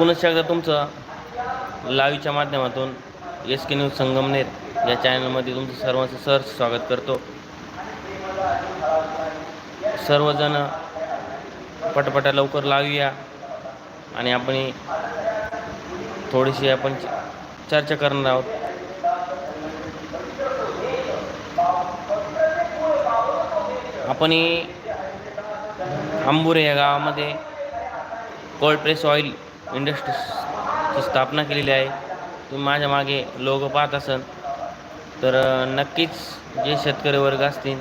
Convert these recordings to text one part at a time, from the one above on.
पुनश्च एकदा तुमचं लाईव्हच्या माध्यमातून एस के न्यूज संगमनेर या चॅनलमध्ये तुमचं सर्वांचं सहर्ष स्वागत करतो. सर्वजण पटपटा लवकर लावूया आणि आपण थोडीशी आपण च- चर्चा करणार आहोत. आपण आंबुरे या गावामध्ये कोल्ड प्रेस ऑइल इंडस्ट्रीची स्थापना केलेली आहे. तुम्ही माझ्या मागे लोक पाहत असाल. तर नक्कीच जे शेतकरी वर्ग असतील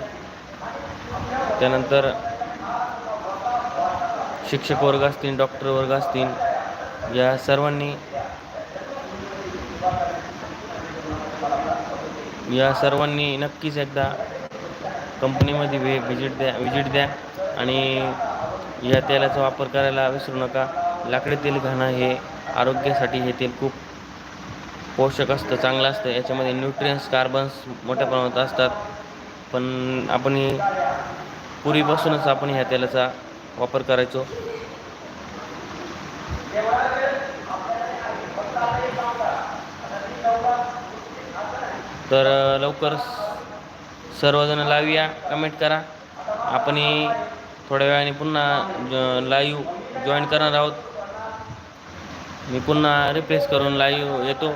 त्यानंतर शिक्षक वर्ग असतील डॉक्टर वर्ग असतील या सर्वांनी या सर्वांनी नक्कीच एकदा कंपनीमध्ये व्हि व्हिजिट द्या व्हिजिट द्या आणि या तेलाचा वापर करायला विसरू नका. लाकडी तेल घाणं हे आरोग्यासाठी हे तेल खूप पोषक असतं चांगलं असतं. याच्यामध्ये न्यूट्रियन्स कार्बन्स मोठ्या प्रमाणात असतात. पण आपण हे पूर्वीपासूनच आपण ह्या तेलाचा वापर करायचो. तर लवकर सर्वजण लावूया. कमेंट करा. आपण थोड्या वेळाने पुन्हा लाईव्ह जॉईन करणार आहोत. मी पुन्हा रिप्लेस करून लाईव्ह येतो.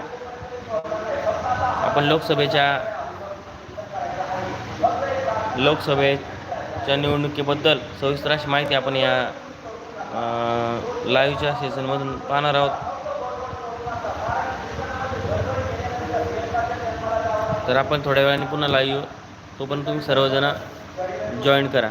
आपण लोकसभेच्या लोकसभेच्या निवडणुकीबद्दल सविस्तर अशी माहिती आपण या लाईव्हच्या सेशनमधून पाहणार आहोत. तर आपण थोड्या वेळाने पुन्हा लाईव्ह तो पण तुम्ही सर्वजण जॉईन करा.